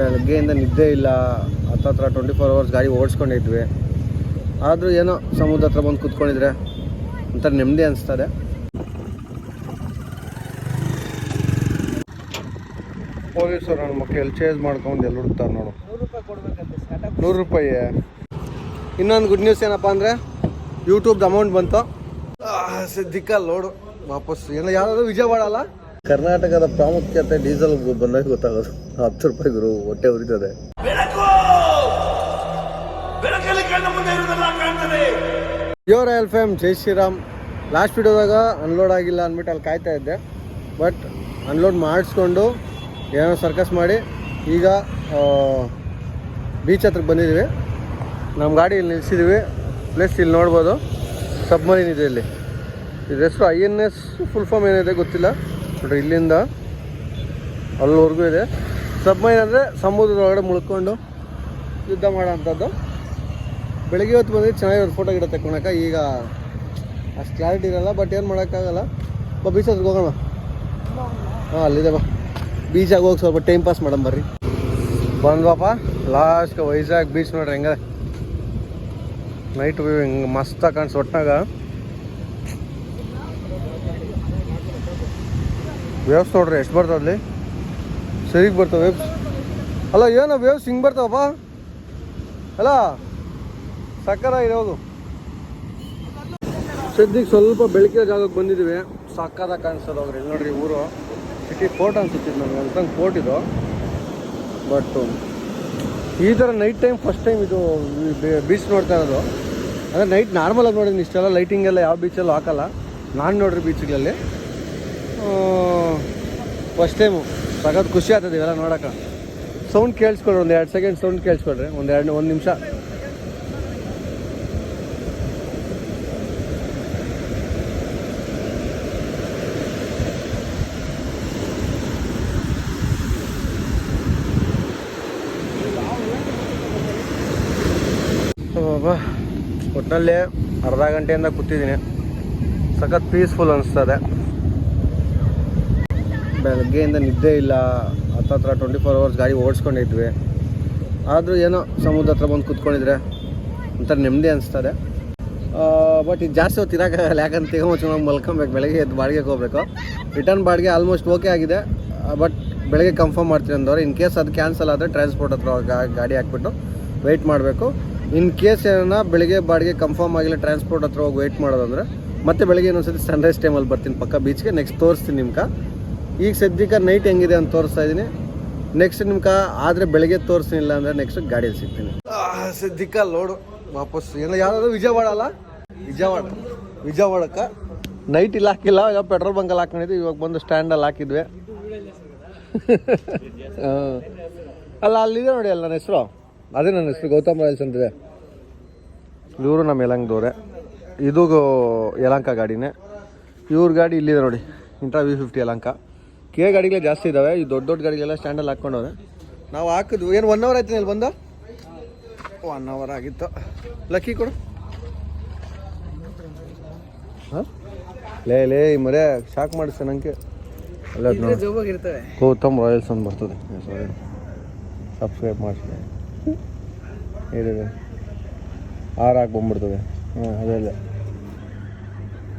ಬೆಳಗ್ಗೆಯಿಂದ ನಿದ್ದೆ ಇಲ್ಲ ಹತ್ರ ಟ್ವೆಂಟಿ ಫೋರ್ ಅವರ್ಸ್ ಗಾಡಿ ಓಡಿಸ್ಕೊಂಡಿದ್ವಿ. ಆದರೂ ಏನೋ ಸಮುದ್ರ ಹತ್ರ ಬಂದು ಕೂತ್ಕೊಂಡಿದ್ರೆ ಒಂಥರ ನೆಮ್ಮದಿ ಅನಿಸ್ತದೆ. ಪೊಲೀಸರು ನನ್ನ ಮಕ್ಕಳು ಚೇಂಜ್ ಮಾಡ್ಕೊಂಡು ಎಲ್ಲಿ ಹುಡುಕ್ತಾರೆ ನೋಡು. ನೂರು ರೂಪಾಯಿ ಇನ್ನೊಂದು ಗುಡ್ ನ್ಯೂಸ್ ಏನಪ್ಪ ಅಂದರೆ ಯೂಟ್ಯೂಬ್ದು ಅಮೌಂಟ್ ಬಂತು. ಸಿದ್ಧಿಕ್ಕ ನೋಡು, ವಾಪಸ್. ಏನೋ ಯಾರಾದರೂ ವಿಜಯವಾಡ ಅಲ್ಲ? ಕರ್ನಾಟಕದ ಪ್ರಾಮುಖ್ಯತೆ ಡೀಸೆಲ್ ಬಂದಾಗ ಗೊತ್ತಾಗೋದು. ಹತ್ತು ರೂಪಾಯಿ ಗುರು, ಹೊಟ್ಟೆ ಉರಿತದೆ. ಯೋರ್ ಎಲ್ ಎಂ ಜೈ ಶ್ರೀರಾಮ್. ಲಾಸ್ಟ್ ವಿಡಿಯೋದಾಗ ಅನ್ಲೋಡ್ ಆಗಿಲ್ಲ ಅಂದ್ಬಿಟ್ಟು ಅಲ್ಲಿ ಕಾಯ್ತಾ ಇದ್ದೆ. ಬಟ್ ಅನ್ಲೋಡ್ ಮಾಡಿಸ್ಕೊಂಡು ಏನೋ ಸರ್ಕಸ್ ಮಾಡಿ ಈಗ ಬೀಚ್ ಹತ್ರಕ್ಕೆ ಬಂದಿದ್ದೀವಿ. ನಮ್ಮ ಗಾಡಿ ಇಲ್ಲಿ ನಿಲ್ಸಿದ್ದೀವಿ. ಪ್ಲಸ್ ಇಲ್ಲಿ ನೋಡ್ಬೋದು. ಸಬ್ಮರೀನ್ ಇದೆ ಇಲ್ಲಿ. ಇದ್ರ ಹೆಸರು I N S full form ಏನಿದೆ ಗೊತ್ತಿಲ್ಲ. ಬಟ್ ಇಲ್ಲಿಂದ ಅಲ್ಲಿವರೆಗೂ ಇದೆ. ಸಬ್ಮರೀನ್ ಅಂದರೆ ಸಮುದ್ರದೊಳಗಡೆ ಮುಳ್ಕೊಂಡು ಯುದ್ಧ ಮಾಡೋ ಅಂಥದ್ದು ಬೆಳಗ್ಗೆ ಹೊತ್ತು ಬಂದರೆ ಚೆನ್ನಾಗಿರೋದು ಫೋಟೋ ಗಿಡ ತಗೊಳಕ ಈಗ ಅಷ್ಟು ಕ್ಲಾರಿಟಿ ಇರಲ್ಲ ಬಟ್ ಏನು ಮಾಡೋಕ್ಕಾಗಲ್ಲ. ಬಾ ಬೀಚ್ ಹತ್ರಕ್ಕೆ ಹೋಗೋಣ. ಹಾಂ, ಅಲ್ಲಿದೆ ಬಾ. ಬೀಚಾಗ ಹೋಗಿ ಸ್ವಲ್ಪ ಟೈಮ್ ಪಾಸ್ ಮಾಡಮ್ ಬರ್ರಿ. ಬಂದ್ವಪ್ಪ. ಲಾಸ್ಟ್ ವೈಜಾಗ್ ಬೀಚ್ ನೋಡ್ರಿ ಹೆಂಗೆ ನೈಟ್ ವ್ಯೂ ಹಿಂಗೆ ಮಸ್ತಾಗಿ ಕಾಣಿಸ್ ಒಟ್ನಾಗ. ವ್ಯವಸ್ಥೆ ನೋಡ್ರಿ, ಎಷ್ಟು ಬರ್ತದೆ ಅಲ್ಲಿ ಸರಿಗೆ ಬರ್ತವೆ ವೇವ್ಸ್. ಅಲ್ಲ, ಏನೋ ವೇವ್ಸ್ ಹಿಂಗೆ ಬರ್ತಾವಪ್ಪ. ಅಲ್ಲ ಸಕ್ಕರಾಗಿದೆ ಹೌದು ಸದ್ಯಕ್ಕೆ ಸ್ವಲ್ಪ ಬೆಳಕಿನ ಜಾಗಕ್ಕೆ ಬಂದಿದ್ದೀವಿ. ಸಕ್ಕದಾಗ ಕಾಣಿಸ್ತದೆ ಅವ್ರು. ಇಲ್ಲಿ ನೋಡ್ರಿ ಊರು. ಸಿಟಿ ಫೋರ್ಟ್ ಅನ್ಸುತ್ತೆ ನನಗೆ ಅಂತಂಗೆ ಫೋರ್ಟ್ ಇದು. ಬಟ್ ಈ ಥರ ನೈಟ್ ಟೈಮ್ ಫಸ್ಟ್ ಟೈಮ್ ಇದು ಬೀಚ್ ನೋಡ್ತಾ ಇರೋದು. ಅಂದರೆ ನೈಟ್ ನಾರ್ಮಲಾಗಿ ನೋಡಿದ್ದೀನಿ ಇಷ್ಟೆಲ್ಲ. ಲೈಟಿಂಗ್ ಎಲ್ಲ ಯಾವ ಬೀಚಲ್ಲೂ ಹಾಕಲ್ಲ. ನಾನು ನೋಡ್ರಿ ಬೀಚ್ಗಳಲ್ಲಿ ಫಸ್ಟ್ ಟೈಮು ಸಖತ್ ಖುಷಿ ಆಗ್ತದೆ ಇವೆಲ್ಲ ನೋಡಕ ಸೌಂಡ್ ಕೇಳಿಸ್ಕೊಳ್ರಿ, ಒಂದು ಎರಡು ಸೆಕೆಂಡ್ ಸೌಂಡ್ ಕೇಳಿಸ್ಕೊಳ್ರಿ, ಒಂದು ಎರಡು ಒಂದು ನಿಮಿಷ. ಒಟ್ಟಿನಲ್ಲಿ ಅರ್ಧ ಗಂಟೆಯಿಂದ ಕೂತಿದ್ದೀನಿ. ಸಖತ್ ಪೀಸ್ಫುಲ್ ಅನಿಸ್ತದೆ. ಬೆಳಗ್ಗೆಯಿಂದ ನಿದ್ದೆ ಇಲ್ಲ ಹತ್ರ ಟ್ವೆಂಟಿ ಫೋರ್ ಅವರ್ಸ್ ಗಾಡಿ ಓಡಿಸ್ಕೊಂಡಿದ್ವಿ ಆದರೂ ಏನೋ ಸಮುದ್ರ ಹತ್ರ ಬಂದು ಕುತ್ಕೊಂಡಿದ್ರೆ ಒಂಥರ ನೆಮ್ಮದಿ ಅನಿಸ್ತದೆ. ಬಟ್ ಇದು ಜಾಸ್ತಿ ಹೊತ್ತು ಇರೋಕ್ಕಾಗಲ್ಲ ಯಾಕಂತ ತಿಗೋ ಚೆನ್ನಾಗಿ ಮಲ್ಕೊಬೇಕು, ಬೆಳಗ್ಗೆ ಎದ್ದು ಬಾಡಿಗೆಗೆ ಹೋಗ್ಬೇಕು. ರಿಟರ್ನ್ ಬಾಡಿಗೆ ಆಲ್ಮೋಸ್ಟ್ ಓಕೆ ಆಗಿದೆ ಬಟ್ ಬೆಳಗ್ಗೆ ಕನ್ಫರ್ಮ್ ಮಾಡ್ತೀನಿ ಅಂದವ್ರೆ ಇನ್ ಕೇಸ್ ಅದು ಕ್ಯಾನ್ಸಲ್ ಆದರೆ ಟ್ರಾನ್ಸ್ಪೋರ್ಟ್ ಹತ್ರ ಗಾಡಿ ಹಾಕ್ಬಿಟ್ಟು ವೆಯ್ಟ್ ಮಾಡಬೇಕು. ಇನ್ ಕೇಸ್ ಏನೋ ಬೆಳಗ್ಗೆ ಬಾಡಿಗೆ ಕನ್ಫರ್ಮ್ ಆಗಿಲ್ಲ ಟ್ರಾನ್ಸ್ಪೋರ್ಟ್ ಹತ್ರ ಹೋಗಿ ವೆಯ್ಟ್ ಮಾಡೋದಂದ್ರೆ, ಮತ್ತೆ ಬೆಳಗ್ಗೆ ಇನ್ನೊಂದ್ಸತಿ ಸನ್ರೈಸ್ ಟೈಮಲ್ಲಿ ಬರ್ತೀನಿ ಪಕ್ಕ ಬೀಚ್ಗೆ ನೆಕ್ಸ್ಟ್ ತೋರಿಸ್ತೀನಿ ನಿಮ್ಗೆ. ಈಗ ಸದ್ಯಕ್ಕೆ ನೈಟ್ ಹೆಂಗಿದೆ ಅಂತ ತೋರಿಸ್ತಾ ಇದ್ದೀನಿ. ನೆಕ್ಸ್ಟ್ ನಿಮ್ಗೆ ಆದರೆ ಬೆಳಗ್ಗೆ ತೋರಿಸಿಲ್ಲ ಅಂದರೆ ನೆಕ್ಸ್ಟ್ ಗಾಡಿಯಲ್ಲಿ ಸಿಗ್ತೀನಿ. ಸದ್ಯಕ್ಕೆ ಲೋಡು ವಾಪಸ್. ಏನೋ ಯಾವ್ದಾದ್ರು ವಿಜಯವಾಡ ಅಲ್ಲ? ವಿಜಯವಾಡ. ವಿಜಯವಾಡಕ್ಕೆ. ನೈಟ್ ಇಲ್ಲಿ, ಹಾಕಿಲ್ಲ. ಈಗ ಪೆಟ್ರೋಲ್ ಬಂಕಲ್ಲಿ ಹಾಕೊಂಡಿದ್ವಿ ಇವಾಗ ಬಂದು ಸ್ಟ್ಯಾಂಡಲ್ಲಿ ಹಾಕಿದ್ವಿ. ಅಲ್ಲ, ಅಲ್ಲಿದೆ ನೋಡಿ ಅಲ್ಲ ನನ್ನ ಹೆಸರು. ಅದೇ ನನ್ನ ಹೆಸರು, ಗೌತಮ್ ರಾಯಲ್ಸ್ ಅಂತಿದೆ. ಇವರು ನಮ್ಮ ಯಲಂಕದವ್ರೆ ಇದು ಯಲಂಕ ಗಾಡಿನೇ. ಇವ್ರ ಗಾಡಿ ಇಲ್ಲಿದೆ ನೋಡಿ. ಇಂಟ್ರಾ ವಿ ಫಿಫ್ಟಿ ಯಲಂಕ ಕೆ ಗಾಡಿಗಳೇ ಜಾಸ್ತಿ ಇದಾವೆ. ಈ ದೊಡ್ಡ ದೊಡ್ಡ ಗಾಡಿಗೆಲ್ಲ ಸ್ಟ್ಯಾಂಡಲ್ಲಿ ಹಾಕ್ಕೊಂಡವ್ರೆ. ನಾವು ಹಾಕಿದ್ವಿ ಏನು ಒನ್ ಅವರ್ ಆಯ್ತು ಇಲ್ಲಿ ಬಂದು? ಒನ್ ಅವರ್ ಆಗಿತ್ತು. ಲಕ್ಕಿ ಕೊಡು. ಹಾಂ? ಲೇ ಲೇ ಈ ಮರೆ ಶಾಕ್ ಮಾಡಿಸ್ತೆ ನನಗೆ ಜೋಬಾಗಿರ್ತವೆ ಗೌತಮ್ ರಾಯಲ್ಸ್ ಅಂತ ಬರ್ತದೆ. ಸಾರಿ ಸಬ್ಸ್ಕ್ರೈಬ್ ಮಾಡಿಸಿ. ಏನಿದೆ ಆರು ಹಾಕಿ ಬಂದ್ಬಿಡ್ತದೆ. ಹ್ಞೂ ಅದೆಲ್ಲ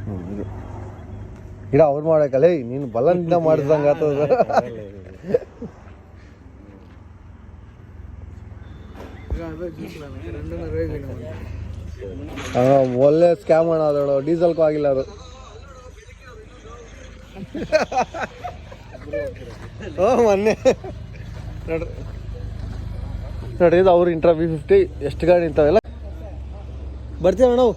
ಹ್ಞೂ ಇದು. ಇಡ ಅವ್ರು ಮಾಡಕ್ಕಲ್ಲ ನೀನು ಬಲಂದ ಮಾಡಿದಂಗೆ ಆಗ್ತದ ಒಳ್ಳೆ ಸ್ಕ್ಯಾಮ್ ಅಣ್ಣ ಡೀಸೆಲ್ ಡೀಸೆಲ್ಗೂ ಆಗಿಲ್ಲ ಅದು. ಓ ಮೊನ್ನೆ. ನೋಡ್ರಿ ನೋಡ್ರಿ ಇದು ಅವ್ರ ಇಂಟ್ರ ಬಿ ಫಿಫ್ಟಿ ಎಷ್ಟು ಗಾಡಿ ಇಂಥವೆಲ್ಲ ಬರ್ತೀವಿ ನಾವು?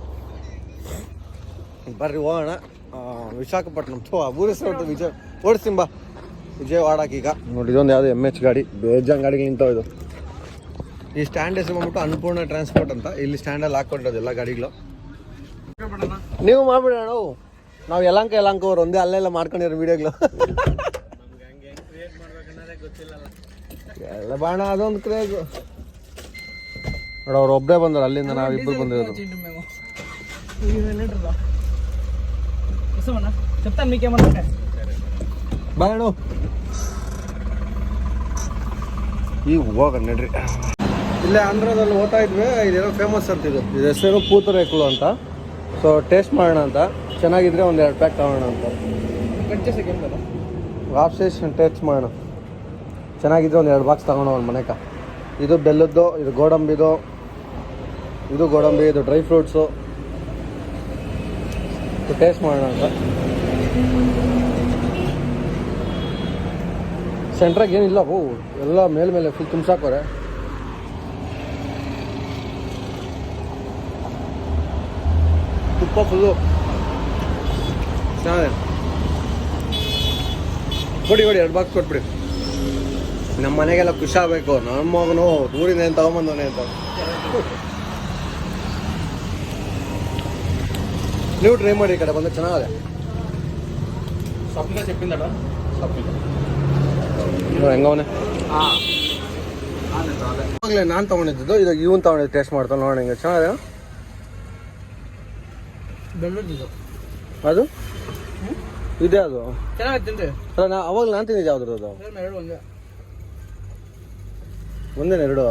ಬರ್ರಿ ಹೋಗೋಣ. ವಿಶಾಖಪಟ್ಟಣಂ. ಥೋ ಊರ ಹೆಸರು ವಿಜಯವಾಡಕ್ಕೆ ಈಗ. ನೋಡಿ, ಇದೊಂದು ಯಾವುದು ಎಂ ಎಚ್ ಗಾಡಿ. ಬೇಜಾನ್ ಗಾಡಿಗಳು ನಿಂತಾವ ಇದು. ಈ ಸ್ಟ್ಯಾಂಡ್ ಹೆಸರು ಬಂದ್ಬಿಟ್ಟು ಅನ್ನಪೂರ್ಣ ಟ್ರಾನ್ಸ್ಪೋರ್ಟ್ ಅಂತ. ಇಲ್ಲಿ ಸ್ಟ್ಯಾಂಡಲ್ಲಿ ಹಾಕೊಂಡಿರೋದು ಎಲ್ಲ ಗಾಡಿಗಳು. ನೀವು ಮಾಡ್ಬಿಡೋಣ ನಾವು ನಾವು ಯಲಂಕ ಅವ್ರು ಒಂದೇ ಅಲ್ಲೆಲ್ಲ ಮಾಡ್ಕೊಂಡಿರೋ ವೀಡಿಯೋಗಳು. ಎಲ್ಲ ಬಾಣ, ಅದೊಂದು ಕ್ರೇಜ್ ನೋಡ, ಅವ್ರು ಒಬ್ಬರೇ ಬಂದರು ಅಲ್ಲಿಂದ ನಾವಿಬ್ಬರು ಬಂದಿರೋದು. చింటు మేము లీటర్లో వస్తామన్నా చెప్తాను మీకేమన్నా ಬಾಣ ಈಗ ಹೋಗೋಣ ನಡ್ರಿ ಇಲ್ಲೇ ಆಂಧ್ರದಲ್ಲಿ ಓದ್ತಾ ಇದ್ವಿ ಇದೇನೋ ಫೇಮಸ್ ಅಂತ ಇದು ಇದು ಹೆಸರು ಪೂತರೇಕಲು ಅಂತ ಸೊ ಟೇಸ್ಟ್ ಮಾಡೋಣ ಅಂತ ಚೆನ್ನಾಗಿದ್ರೆ ಒಂದು ಎರಡು ಪ್ಯಾಕ್ ತಗೋಣ ಅಂತ ಗಂಟೆ ಸೆಕೆಂಡ್ ಅಲ್ಲ ಆಫ್ ಟೇಸ್ಟ್ ಮಾಡೋಣ ಚೆನ್ನಾಗಿದ್ರೆ ಒಂದು ಎರಡು ಬಾಕ್ಸ್ ತಗೊಂಡು ಒಂದು ಮನೆಕ ಇದು ಬೆಲ್ಲದ್ದು ಇದು ಗೋಡಂಬಿದು ಇದು ಗೋಡಂಬಿ ಇದು ಡ್ರೈ ಫ್ರೂಟ್ಸು ಟೇಸ್ಟ್ ಮಾಡೋಣ ಅಂತ. ಸೆಂಟ್ರಾಗ ಏನಿಲ್ಲ, ಓ, ಎಲ್ಲ ಮೇಲೆ ಮೇಲ್ಮೇಲೆ ಫುಲ್ ತುಂಬಿಸಾಕೋರೆ ತುಪ್ಪ ಫುಲ್ಲು ಚೆನ್ನಾಗಿದೆ. ಕೊಡಿ ಕೊಡಿ ಎರಡು ಬಾಕ್ಸ್ ಕೊಟ್ಬಿಡಿ. ನಮ್ಮ ಮನೆಗೆಲ್ಲ ಖುಷಿ ಆಗಬೇಕು. ನಮ್ಮ ಮಗನು ದೂರಿಂದ ಏನು ತಗೊಂಬಂದವನೇ ಅಂತ. ನೀವು ಟ್ರೈ ಮಾಡಿ ಈ ಕಡೆ ಬಂದು ಚೆನ್ನಾಗಿದೆ. ಹೆಂಗವನೇ ಚೆಪ್ಪಿಂದಡ ಹೆಂಗವನೆ ಹಾಂ. ಆಗಲೇ ನಾನು ತೊಗೊಂಡಿದ್ದು ಇದು ಇವನ್ ತಗೊಂಡಿದ್ದು ಟೇಸ್ಟ್ ಮಾಡ್ತಾನೆ ನೋಡೋಣ ಹಿಂಗೆ. ಚೆನ್ನಾಗಿದೆ ಅದು? ಇದೆ ಅದು. ಅಲ್ಲ ನಾ ಅವಾಗ ನಾನು ತಿಂದಿದ್ದೆ ಯಾವ್ದು ಅದು? ಎರಡು ಒಂದೇ ಒಂದೇನ ಎರಡು?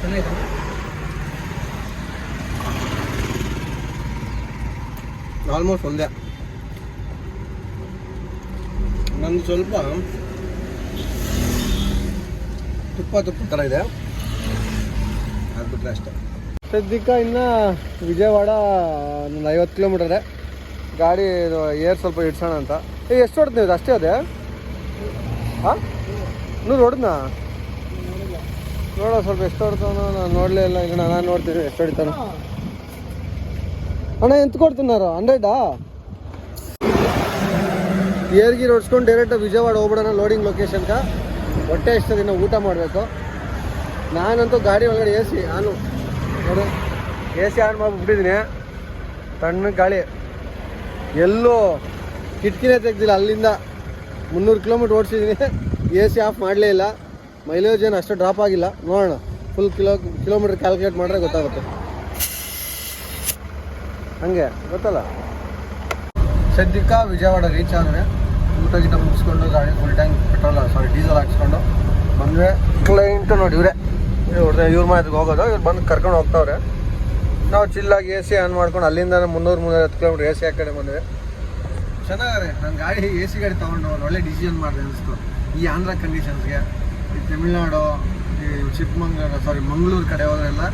ಚೆನ್ನಾಗಿದೆ ಆಲ್ಮೋಸ್ಟ್ ಒಂದೇ. ನಂದು ಸ್ವಲ್ಪ ತುಪ್ಪ ತುಪ್ಪ ಥರ ಇದೆ. ಅದು ಬಿಟ್ಟರೆ ಅಷ್ಟೇ. ಸದ್ಯಕ್ಕೆ ಇನ್ನು ವಿಜಯವಾಡ ಒಂದು ಐವತ್ತು ಕಿಲೋಮೀಟರ್ ಗಾಡಿ ಇದು ಏರ್ ಸ್ವಲ್ಪ ಇಡ್ಸೋಣ ಅಂತ. ಏ ಎಷ್ಟು ಹೊಡ್ದು ನೀವು? ಅಷ್ಟೇ ಅದೇ? ಹಾಂ ನೂರು ಹೊಡೆದ್ನಾ? ನೋಡೋ ಸ್ವಲ್ಪ ಎಷ್ಟು ಹೊಡ್ತಾನೋ ನಾನು ನೋಡಲೇ ಇಲ್ಲ. ಈಗ ನಾನು ನೋಡ್ತೀನಿ ಎಷ್ಟು ಹೊಡಿತಾನೋ. ಅಣ್ಣ, ಎಂತ ಕೊಡ್ತೀನಾರು ಹಂಡ್ರೆಡಾ ಏರ್ಗೀರ್ ಹೊಡ್ಸ್ಕೊಂಡು ಡೈರೆಕ್ಟ್ ವಿಜಯವಾಡ ಹೋಗ್ಬಿಡೋಣ ಲೋಡಿಂಗ್ ಲೊಕೇಶನ್ಗೆ ಹೊಟ್ಟೆ ಎಷ್ಟು ದಿನ ಊಟ ಮಾಡಬೇಕು. ನಾನಂತೂ ಗಾಡಿ ಒಳಗಡೆ ಎ ಸಿ ಆನು ನೋಡು. ಎ ಸಿ ಆನ್ ಮಾಡಿಬಿಟ್ಟಿದ್ದೀನಿ ತಣ್ಣ ಗಾಳಿ. ಎಲ್ಲೂ ಕಿಟಕಿನೇ ತೆಗ್ದಿಲ್ಲ, ಅಲ್ಲಿಂದ ಮುನ್ನೂರು ಕಿಲೋಮೀಟ್ರ್ ಓಡಿಸಿದ್ದೀನಿ ಎ ಸಿ ಆಫ್ ಮಾಡಲೇ ಇಲ್ಲ. ಮೈಲೇಜ್ ಏನು ಅಷ್ಟು ಡ್ರಾಪ್ ಆಗಿಲ್ಲ. ನೋಡೋಣ. ಫುಲ್ ಕಿಲೋ ಕಿಲೋಮೀಟ್ರ್ ಕ್ಯಾಲ್ಕುಲೇಟ್ ಮಾಡಿದ್ರೆ ಗೊತ್ತಾಗುತ್ತೆ. ಹಂಗೆ, ಗೊತ್ತಲ್ಲ? ಸದ್ಯಕ್ಕೆ ವಿಜಯವಾಡ ರೀಚ್ ಆದರೆ ಊಟ ಗೀಟ ಮುಗಿಸ್ಕೊಂಡು ಗಾಡಿ full tank petrol sorry diesel ಹಾಕ್ಸ್ಕೊಂಡು ಬಂದರೆ ಕ್ಲೈಂಟು ನೋಡಿ, ಇವರೇ. ಇವ್ರದ್ದು ಇವ್ರ ಮಾತಿಗೆ ಹೋಗೋದು. ಇವ್ರು ಬಂದು ಕರ್ಕೊಂಡು ಹೋಗ್ತಾವ್ರೆ. ನಾವು ಚಿಲ್ಲಾಗಿ ಎ ಸಿ ಆನ್ ಮಾಡ್ಕೊಂಡು ಅಲ್ಲಿಂದ ಮುನ್ನೂರು ಮುನ್ನೂರೈವತ್ತು ಕಿಲೋಮೀಟ್ರ್ ಎ ಸಿ ಆ ಕಡೆ ಬಂದ್ವಿ. ಚೆನ್ನಾಗಾರೆ ನನ್ನ ಗಾಡಿ ಎ ಸಿ ಗಾಡಿ ತೊಗೊಂಡು ಒಳ್ಳೆ ಡಿಸಿಷನ್ ಮಾಡಿದೆ ಅನಿಸ್ತು. ಈ ಆಂಧ್ರ ಕಂಡೀಷನ್ಸ್ಗೆ ತಮಿಳ್ನಾಡು ಈ ಚಿಕ್ಕಮಂಗ್ಳೂರು ಸಾರಿ ಮಂಗಳೂರು ಕಡೆ ಹೋದ್ರೆಲ್ಲ